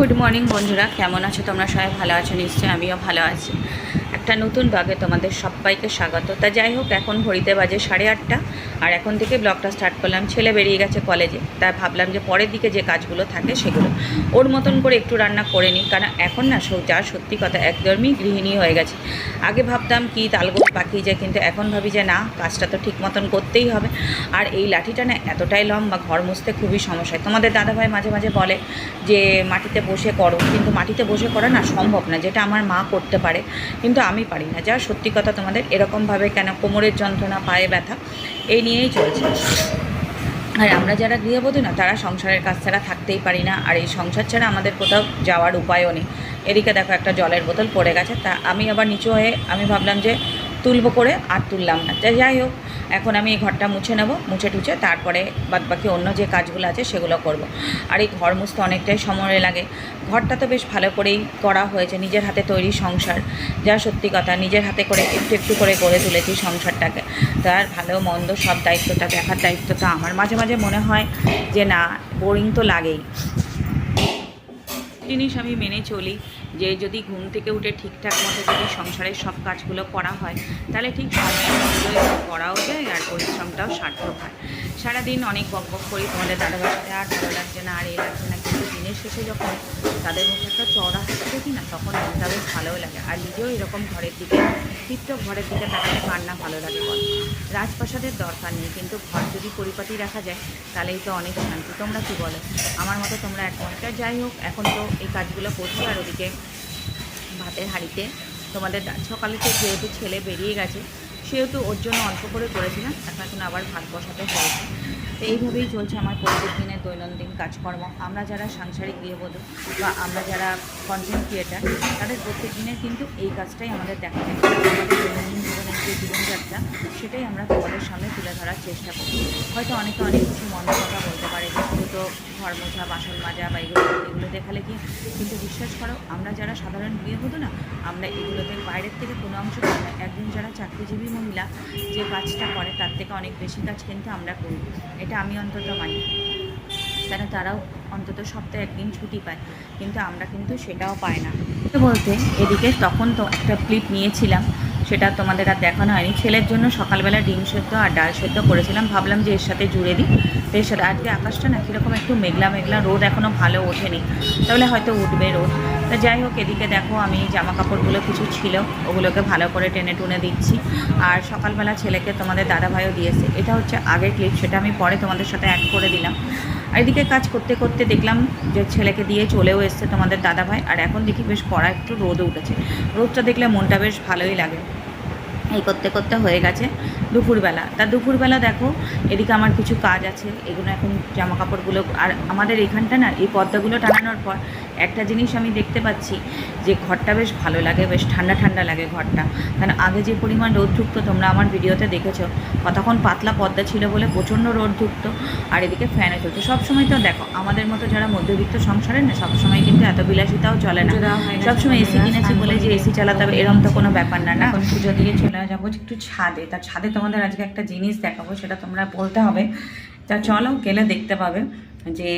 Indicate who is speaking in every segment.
Speaker 1: Good morning বন্ধুরা কেমন আছো তোমরা? সবাই ভালো আছো নিশ্চয়ই আমিও ভালো আছি। একটা নতুন ব্লগে তোমাদের সবাইকে স্বাগত। তা যাই হোক, এখন ঘড়িতে বাজে সাড়ে আটটা, আর এখন থেকে ব্লগটা স্টার্ট করলাম। ছেলে বেরিয়ে গেছে কলেজে তাই ভাবলাম যে পরের দিকে যে কাজগুলো থাকে সেগুলো। ওর মতন করে একটু রান্না করে নিই, কারণ এখন না যা সত্যি কথা, একদমই গৃহিণী হয়ে গেছে। আগে ভাবতাম কি তালগোপ পাখি যায়, কিন্তু এখন ভাবি যে না, কাজটা তো ঠিক মতন করতেই হবে। আর এই লাঠিটা না এতটাই লম্বা, ঘর মুছতে খুবই সমস্যা। তোমাদের দাদাভাই মাঝে মাঝে বলে যে, মাটিতে বসে করো। কিন্তু মাটিতে বসে করা না সম্ভব না, যেটা আমার মা করতে পারে। কিন্তু আমি পারি না। যা সত্যি কথা তোমাদের এরকমভাবে কেন কোমরের যন্ত্রণা, পায়ে ব্যথা, এই নিয়েই চলছে। আর আমরা যারা গৃহবধূ না, তারা সংসারের কাজ ছাড়া থাকতেই পারি না। আর এই সংসার ছাড়া আমাদের কোথাও যাওয়ার উপায়ও নেই। এদিকে দেখো একটা জলের বোতল পড়ে গেছে। তা আমি আবার নিচু হয়ে আমি ভাবলাম যে তুলবো করে আর তুললাম না। যা যাই হোক, এখন আমি এই ঘরটা মুছে নেব, মুছে টুছে তারপরে বাদবাকি অন্য যে কাজগুলো আছে সেগুলো করব। আর এই ঘর মুছতে অনেকটাই সময় লাগে। ঘরটা তো বেশ ভালো করেই করা হয়েছে, নিজের হাতে তৈরি সংসার। যা সত্যি কথা, নিজের হাতে করে একটু একটু করে গড়ে তুলেছি সংসারটাকে। তার ভালো, মন্দ সব দায়িত্বটা, দেখার দায়িত্বটা আমার। মাঝে মাঝে মনে হয় যে না, বোরিং তো লাগেই। জিনিস আমি মেনে চলি। যে যদি ঘুম থেকে উঠে ঠিকঠাক মতো যদি সংসারের সব কাজগুলো করা হয়, তাহলে ঠিক করাও যায় আর পরিশ্রমটাও সার্থক হয় সারাদিন অনেক বক বক করি, তোমাদের দাদাবার সাথে আর ভালো লাগছে না, আর এ লাগছে না, কিন্তু দিনের শেষে যখন তাদের মুখে একটা চড়া হাসি কি না তখন বেশ ভালোও লাগে। আর নিজেও এরকম ঘরের দিকে টিপটপ ঘরের দিকে তাকালে কার না ভালো লাগে বল। রাজপ্রাসাদের দরকার নেই, কিন্তু ঘর যদি পরিপাটি রাখা যায়, তাহলেই তো অনেক শান্তি। তোমরা কি বলো? আমার মতো তোমরা একমতটা যাই হোক, এখন তো এই কাজগুলো করছি, আর ওদিকে ভাতের হাঁড়িতে। তোমাদের দা- সকালে তো যেহেতু ছেলে বেরিয়ে গেছে, সেহেতু ওর জন্য অল্প করে করেছিলাম এখন এখন আবার ভাত বসাতে হয়েছে। তো এইভাবেই চলছে আমার প্রত্যেক দিনের দৈনন্দিন কাজকর্ম। আমরা যারা সাংসারিক গৃহবধূ বা আমরা যারা কন্টেন্ট ক্রিয়েটার তাদের প্রত্যেক দিনের কিন্তু এই কাজটাই আমাদের দেখা যায়। আমাদের দৈনন্দিন জীবনের যে জীবনযাত্রা, সেটাই আমরা তোমাদের সামনে তুলে ধরার চেষ্টা করি। হয়তো অনেকে অনেক কিছু মন্দ কথা বলতে পারে যে শুধু তো ঘর মোছা বাসন মাজা বা এগুলো এগুলো দেখালে কি কিন্তু বিশ্বাস করো, আমরা যারা সাধারণ গৃহবধূ না, আমরা এগুলোতে বাইরের থেকে কোনো অংশ পাই না। একজন যারা চাকরিজীবী মহিলা, যে কাজটা করে তার থেকে অনেক বেশি কাজ কিন্তু আমরা করি। এটা আমি অন্তত মানি। কেন তারাও অন্তত সপ্তাহে একদিন ছুটি পায়, কিন্তু আমরা কিন্তু সেটাও পাই না। বলতে এদিকে তখন তো একটা ক্লিপ নিয়েছিলাম সেটা তোমাদের আর দেখানো হয়নি। ছেলের জন্য সকালবেলা ডিম সেদ্ধ আর ডাল সেদ্ধ করেছিলাম। ভাবলাম যে এর সাথে জুড়ে দিই। তো এর সাথে আজকে আকাশটা না কীরকম একটু মেঘলা মেঘলা, রোদ এখনও ভালো ওঠেনি। তাহলে হয়তো উঠবে রোদ। তা যাই হোক, এদিকে দেখো আমি জামা কাপড়গুলো কিছু ছিল, ওগুলোকে ভালো করে টেনে টুনে দিচ্ছি। আর সকালবেলা ছেলেকে তোমাদের দাদাভাইও দিয়েছে। এটা হচ্ছে আগের ক্লিপ সেটা আমি পরে তোমাদের সাথে অ্যাড করে দিলাম। আর এদিকে কাজ করতে করতে দেখলাম যে ছেলেকে দিয়ে চলেও এসছে তোমাদের দাদাভাই। আর এখন দেখি বেশ কড়া একটু রোদ উঠেছে। রোদটা দেখলে মনটা বেশ ভালোই লাগে। এই করতে করতে হয়ে গেছে দুপুরবেলা। তা দুপুরবেলা দেখো, এদিকে আমার কিছু কাজ আছে, এগুলো এখন জামা কাপড়গুলো আর আমাদের এখানটা না, এই পর্দাগুলো টানানোর পর একটা জিনিস আমি দেখতে পাচ্ছি যে ঘরটা বেশ ভালো লাগে, বেশ ঠান্ডা ঠান্ডা লাগে ঘরটা। কারণ আগে যে পরিমাণ রোদ ঢুকতো তোমরা আমার ভিডিওতে দেখেছ কতক্ষণ পাতলা পর্দা ছিল বলে প্রচণ্ড রোদ ঢুকতো আর এদিকে ফ্যানে চলতো সবসময় তো দেখো আমাদের মতো যারা মধ্যবিত্ত সংসারের না সবসময় কিন্তু এত বিলাসিতাও চলে না। সবসময় এসি কিনেছি বলে যে এসি চালাতে হবে এরকম তো কোনো ব্যাপার না না? পুজো দিয়ে চলে যাব একটু ছাদে। তার ছাদে তোমাদের আজকে একটা জিনিস দেখাবো সেটা তোমরা বলতে হবে। তা চলো গেলে দেখতে পাবে যে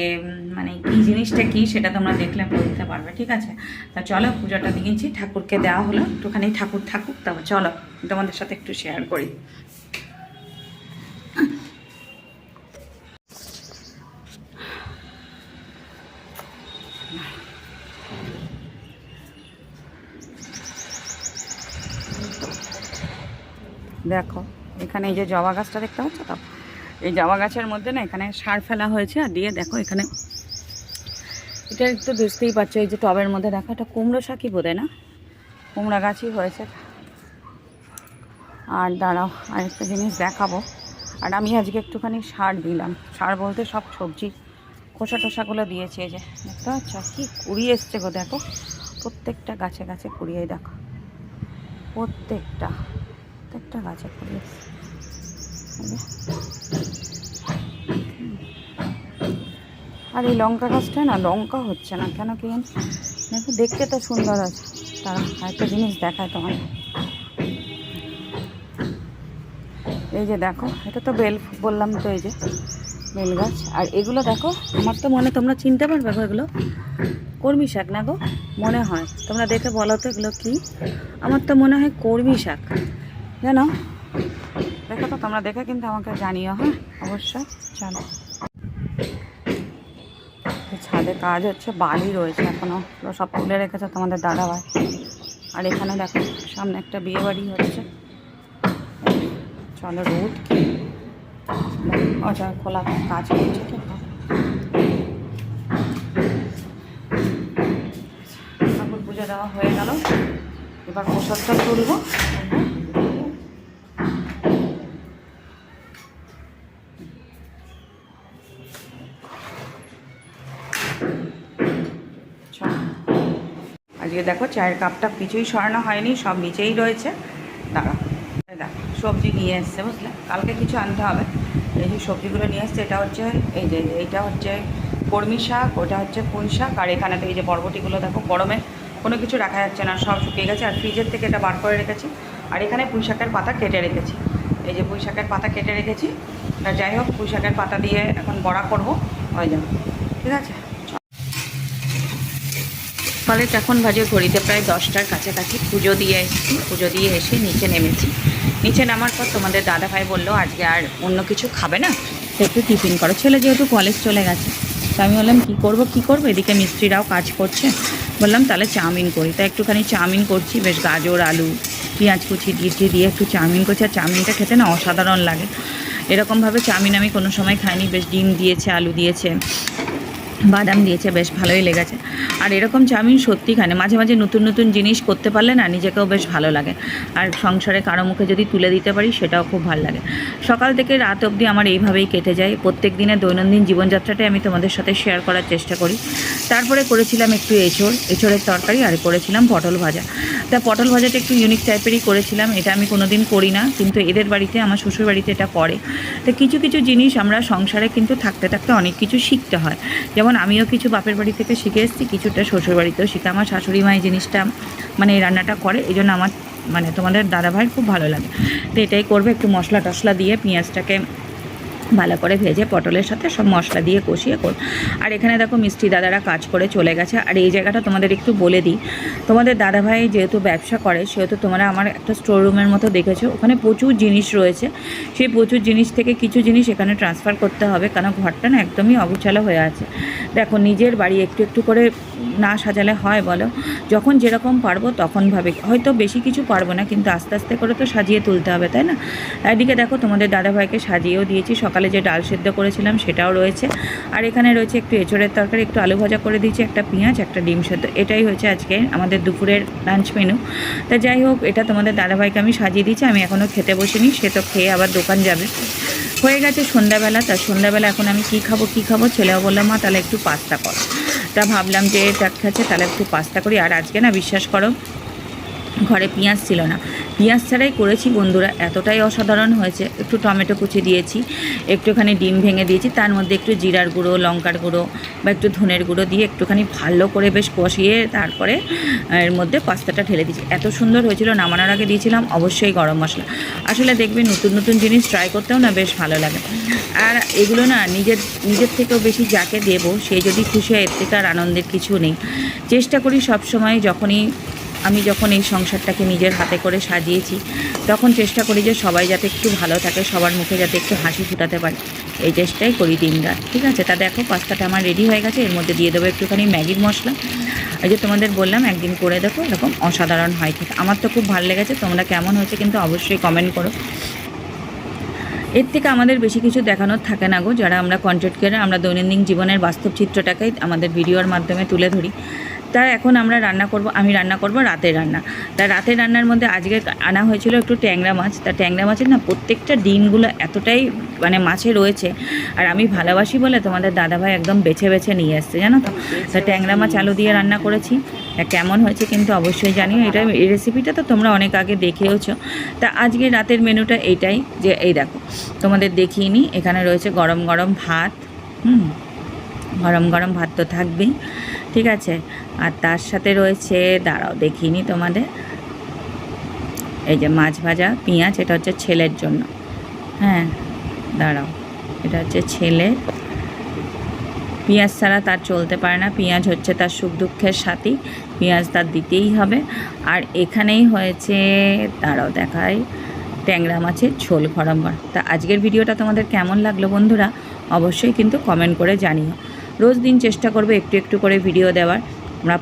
Speaker 1: মানে কি জিনিসটা কি সেটা তোমরা দেখলে বলতে পারবে ঠিক আছে? তা চলো পুজোটা দিয়েছি ঠাকুরকে দেওয়া হলো। একটুখানি ঠাকুর থাকুক তারপর চলো তোমাদের সাথে একটু শেয়ার করি। দেখো, এখানে এই যে জবা গাছটা দেখতে পাচ্ছ তো? এই জবা গাছের মধ্যে না এখানে সার ফেলা হয়েছে আর দিয়ে দেখো এখানে এটা একটু বুঝতেই পারছ, এই যে টবের মধ্যে দেখো, এটা কুমড়ো শাকই বোধে না? কুমড়া গাছই হয়েছে। আর দাঁড়াও, আরেকটা জিনিস দেখাবো। আর আমি আজকে একটুখানি সার দিলাম। সার বলতে সব সবজি খোসা টোসাগুলো দিয়েছে, এই যে দেখতে পাচ্ছ? কি কুড়ি এসছে গো দেখো। প্রত্যেকটা গাছে গাছে কুড়িয়ে, দেখো। প্রত্যেকটা। প্রত্যেকটা গাছে। হুম। আর এই লঙ্কা গাছটা না লঙ্কা হচ্ছে না, কেন কি? দেখো দেখতে তো সুন্দর আছে। তারা আরেকটা জিনিস দেখায় তোমার এই যে দেখো, এটা তো বেল, বললাম তো এই যে বেল গাছ। আর এগুলো দেখো, আমার তো মনে, তোমরা চিনতে পারবে এগুলো। কর্মী শাক না গো? মনে হয়। তোমরা দেখে বলো তো এগুলো কি? আমার তো মনে হয় কর্মী শাক। জানো দেখো তো, তোমরা দেখে কিন্তু আমাকে জানিও হ্যাঁ? অবশ্যই চলো ছাদে কাজ হচ্ছে, বালি রয়েছে এখনও। ওগুলো সব তুলে রেখেছে তোমাদের দাদা ভাই আর এখানে দেখো, সামনে একটা বিয়ে বাড়ি হচ্ছে। চলো, রোদ কি? খোলা কাজ তো ঠাকুর পুজো দেওয়া হয়ে গেল। এবার প্রসাদটা তুলবো। আজকে দেখো চায়ের কাপটা কিছুই সরানো হয়নি, সব নিচেই রয়েছে। দাঁড়া দেখো, সবজি নিয়ে এসছে, বুঝলে? কালকে কিছু আনতে হবে। এই যে সবজিগুলো নিয়ে এসছে, এটা হচ্ছে, এই যে, এইটা হচ্ছে কর্মী শাক, ওটা হচ্ছে পুঁই শাক, আর এখানে তো এই যে বরবটিগুলো দেখো, গরমে কোনো কিছু রাখা যাচ্ছে না, সব শুকিয়ে গেছে, আর ফ্রিজের থেকে এটা বার করে রেখেছি। আর এখানে পুঁই শাকের পাতা কেটে রেখেছি। এই যে পুঁই শাকের পাতা কেটে রেখেছি। যাই হোক, পুঁই শাকের পাতা দিয়ে এখন বড়া করব, হয়ে যাবে। ঠিক আছে? ফলে এখন বাজে ঘড়িতে প্রায় দশটার কাছাকাছি পুজো দিয়ে এসেছি, পুজো দিয়ে এসে নিচে নেমেছি। নিচে নামার পর তোমাদের দাদা ভাই বলল, আজকে আর অন্য কিছু খাবে না? তো একটু টিফিন করো। ছেলে যেহেতু কলেজ চলে গেছে, তো আমি বললাম, কী করব কী করব? এদিকে মিস্ত্রিরাও কাজ করছে। বললাম, তাহলে চাউমিন করি। তাই একটুখানি চাউমিন করছি, বেশ গাজর, আলু, পেঁয়াজ কুচি দিয়ে দিয়ে একটু চাউমিন করছি। আর চাউমিনটা খেতে না অসাধারণ লাগে। এরকমভাবে চাউমিন আমি কোনো সময় খাইনি। বেশ ডিম দিয়েছে, আলু দিয়েছে, বাদাম দিয়েছে, বেশ ভালোই লেগেছে। আর এরকম চাউমিন সত্যি খানে মাঝে মাঝে নতুন নতুন জিনিস করতে পারলে না নিজেকেও বেশ ভালো লাগে। আর সংসারে কারও মুখে যদি তুলে দিতে পারি সেটাও খুব ভালো লাগে। সকাল থেকে রাত অবধি আমার এইভাবেই কেটে যায়। প্রত্যেক দিনের দৈনন্দিন জীবনযাত্রাটাই আমি তোমাদের সাথে শেয়ার করার চেষ্টা করি। তারপরে করেছিলাম একটু এঁচড়, এঁচড়ের তরকারি আর করেছিলাম পটল ভাজা। তা পটল ভাজাটা একটু ইউনিক টাইপেরই করেছিলাম, এটা আমি কোনো দিন করি না, কিন্তু এদের বাড়িতে, আমার শ্বশুর বাড়িতে এটা করে। তো কিছু কিছু জিনিস আমরা সংসারে কিন্তু থাকতে থাকতে অনেক কিছু শিখতে হয়। যেমন আমিও কিছু বাপের বাড়ি থেকে শিখে এসেছি কিছুটা শ্বশুর বাড়িতেও শিখে। আমার শাশুড়ি মা এই জিনিসটা মানে এই রান্নাটা করে, এই জন্য আমার মানে তোমাদের দাদাভাই খুব ভালো লাগে। তো এটাই করবে, একটু মশলা টশলা দিয়ে পেঁয়াজটাকে ভালো করে ভেজে পটলের সাথে সব মশলা দিয়ে কষিয়ে কর আর এখানে দেখো মিষ্টি দাদারা কাজ করে চলে গেছে। আর এই জায়গাটা তোমাদের একটু বলে দিই। তোমাদের দাদাভাই যেহেতু ব্যবসা করে, সেহেতু তোমরা আমার একটা স্টোর রুমের মতো দেখেছ। ওখানে প্রচুর জিনিস রয়েছে। সেই প্রচুর জিনিস থেকে কিছু জিনিস এখানে ট্রান্সফার করতে হবে। কারণ ঘরটা না একদমই অগুছালো হয়ে আছে। দেখো নিজের বাড়ি একটু একটু করে না সাজালে হয় বলো? যখন যেরকম পারব তখন ভাবে। হয়তো বেশি কিছু পারব না, কিন্তু আস্তে আস্তে করে তো সাজিয়ে তুলতে হবে, তাই না? এদিকে দেখো তোমাদের দাদাভাইকে সাজিয়েও দিয়েছি। সকালে যে ডাল সেদ্ধ করেছিলাম সেটাও রয়েছে। আর এখানে রয়েছে একটু এঁচড়ের তরকারি, একটু আলু ভাজা করে দিয়েছি, একটা পেঁয়াজ, একটা ডিম সেদ্ধ। এটাই হচ্ছে আজকে আমাদের দুপুরের লাঞ্চ মেনু তা যাই হোক, এটা তোমাদের দাদাভাইকে আমি সাজিয়ে দিয়েছি। আমি এখনও খেতে বসিনি, সে তো খেয়ে আবার দোকান যাবে। হয়ে গেছে সন্ধ্যাবেলা। তা সন্ধ্যাবেলা এখন আমি কী খাব কী খাব ছেলেও বললাম মা, তাহলে একটু পাস্তা কর। তা ভাবলাম যে এটা খাচ্ছে তাহলে একটু পাস্তা করি। আর আজকে না, বিশ্বাস করো, ঘরে পেঁয়াজ ছিল না। পেঁয়াজ ছাড়াই করেছি, বন্ধুরা। এতটাই অসাধারণ হয়েছে। একটু টমেটো কুচি দিয়েছি, একটুখানি ডিম ভেঙে দিয়েছি, তার মধ্যে একটু জিরার গুঁড়ো, লঙ্কার গুঁড়ো বা একটু ধনের গুঁড়ো দিয়ে একটুখানি ভালো করে বেশ কষিয়ে তারপরে এর মধ্যে পাস্তাটা ঢেলে দিয়েছি। এত সুন্দর হয়েছিল, নামানোর আগে দিয়েছিলাম, অবশ্যই গরম মশলা। আসলে দেখবে নতুন নতুন জিনিস ট্রাই করতেও না বেশ ভালো লাগে। আর এগুলো না নিজের নিজের থেকেও বেশি যাকে দেবো, সে যদি খুশি হয়, এর থেকে আর আনন্দের কিছু নেই। চেষ্টা করি সব সময় যখনই আমি যখন এই সংসারটাকে নিজের হাতে করে সাজিয়েছি, তখন চেষ্টা করি যে সবাই যাতে একটু ভালো থাকে, সবার মুখে যাতে একটু হাসি ফুটাতে পারে। এই চেষ্টাই করি দিনরাত, ঠিক আছে? তা দেখো, পাস্তাটা আমার রেডি হয়ে গেছে, এর মধ্যে দিয়ে দেবো একটুখানি ম্যাগির মশলা। এই যে তোমাদের বললাম, একদিন করে দেখো, এরকম অসাধারণ হয় ঠিক আমার তো খুব ভালো লেগেছে, তোমরা কেমন হয়েছে কিন্তু অবশ্যই কমেন্ট করো। এর থেকে আমাদের বেশি কিছু দেখানোর থাকে না গো, যারা আমরা কন্টেন্ট করে আমরা দৈনন্দিন জীবনের বাস্তব চিত্রটাকেই আমাদের ভিডিওর মাধ্যমে তুলে ধরি। তা এখন আমরা রান্না করব, আমি রান্না করব রাতের রান্না। তা রাতের রান্নার মধ্যে আজকে আনা হয়েছিল একটু ট্যাংরা মাছ। তা ট্যাংরা মাছের না প্রত্যেকটা ডিমগুলো এতটাই মানে মাছে রয়েছে। আর আমি ভালোবাসি বলে তোমাদের দাদাভাই একদম বেছে বেছে নিয়ে এসছে, জানো তো? তা ট্যাংরা মাছ আলু দিয়ে রান্না করেছি। তা কেমন হয়েছে কিন্তু অবশ্যই জানিও। এটা এই রেসিপিটা তো তোমরা অনেক আগে দেখেওছো। তা আজকে রাতের মেনুটা এইটাই, যে এই দেখো, তোমাদের দেখিয়ে নিই এখানে রয়েছে গরম গরম ভাত। হুম, গরম গরম ভাত তো থাকবেই। ঠিক আছে? আর তার সাথে রয়েছে, দাঁড়াও দেখিনি তোমাদের। এই যে মাছ ভাজা, পেঁয়াজ, এটা হচ্ছে ছেলের জন্য। হ্যাঁ দাঁড়াও, এটা হচ্ছে ছেলে। পেঁয়াজ ছাড়া তার চলতে পারে না। পেঁয়াজ হচ্ছে তার সুখ দুঃখের সাথী। পেঁয়াজ তার দিতেই হবে। আর এখানেই হয়েছে তারাও দেখায় ট্যাংরা মাছের ঝোল গরম তা আজকের ভিডিওটা তোমাদের কেমন লাগল বন্ধুরা? অবশ্যই কিন্তু কমেন্ট করে জানিও। রোজ দিন চেষ্টা করব একটু একটু করে ভিডিও দেওয়ার। আমরা